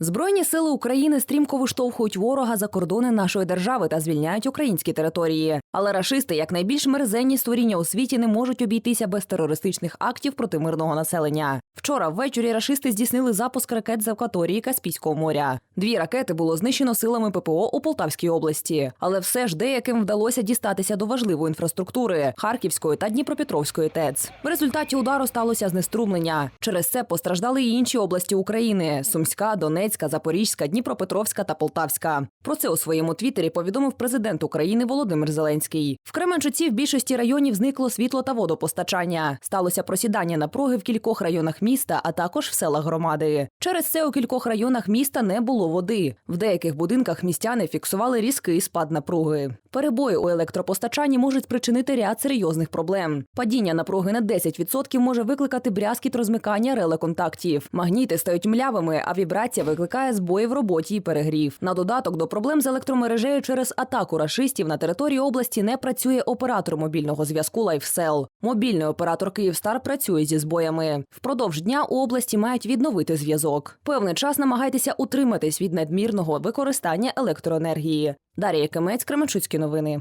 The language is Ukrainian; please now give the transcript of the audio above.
Збройні сили України стрімко виштовхують ворога за кордони нашої держави та звільняють українські території. Але рашисти, як найбільш мерзенні створіння у світі, не можуть обійтися без терористичних актів проти мирного населення. Вчора ввечері рашисти здійснили запуск ракет з акваторії Каспійського моря. Дві ракети було знищено силами ППО у Полтавській області, але все ж деяким вдалося дістатися до важливої інфраструктури Харківської та Дніпропетровської ТЕЦ. В результаті удару сталося знеструмлення. Через це постраждали і інші області України: Сумська, Донецька, Запорізька, Дніпропетровська та Полтавська. Про це у своєму твіттері повідомив президент України Володимир Зеленський. В Кременчуці в більшості районів зникло світло та водопостачання. Сталося просідання напруги в кількох районах міста, а також в селах громади. Через це у кількох районах міста не було води. В деяких будинках містяни фіксували різкий спад напруги. Перебої у електропостачанні можуть спричинити ряд серйозних проблем. Падіння напруги на 10% може викликати брязкіт розмикання реле-контактів. Магніти стають млявими, а вібрація викликає збої в роботі і перегрів. На додаток до проблем з електромережею через атаку рашистів на території області не працює оператор мобільного зв'язку LifeSell. Мобільний оператор Київстар працює зі збоями. Впродовж дня у області мають відновити зв'язок. Певний час намагайтеся утриматись від надмірного використання електроенергії. Дар'я Кемець, Кременчуцькі новини.